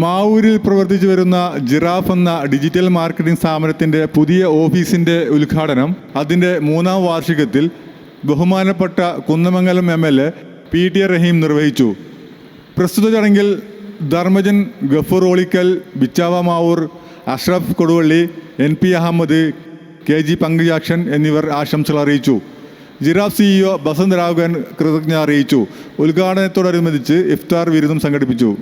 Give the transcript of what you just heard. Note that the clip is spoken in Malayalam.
മാവൂരിൽ പ്രവർത്തിച്ചു വരുന്ന ജിറാഫ് എന്ന ഡിജിറ്റൽ മാർക്കറ്റിംഗ് സ്ഥാപനത്തിന്റെ പുതിയ ഓഫീസിന്റെ ഉദ്ഘാടനം അതിന്റെ മൂന്നാം വാർഷികത്തിൽ ബഹുമാനപ്പെട്ട Kunnamangalam M L A P T Raheem നിർവഹിച്ചു. പ്രസ്തുത ചടങ്ങിൽ Dharmajan Gafoor Olikkal Bichava Mavoor Ashraf Koduvally N P Ahammed K G Pankajakshan എന്നിവർ ആശംസകൾ അറിയിച്ചു. ജിറാഫ് സിഇഒ ബസന്ത് രാഘവൻ കൃതജ്ഞത അറിയിച്ചു. ഉദ്ഘാടനത്തോടനുബന്ധിച്ച് ഇഫ്താർ വിരുന്നും സംഘടിപ്പിച്ചു.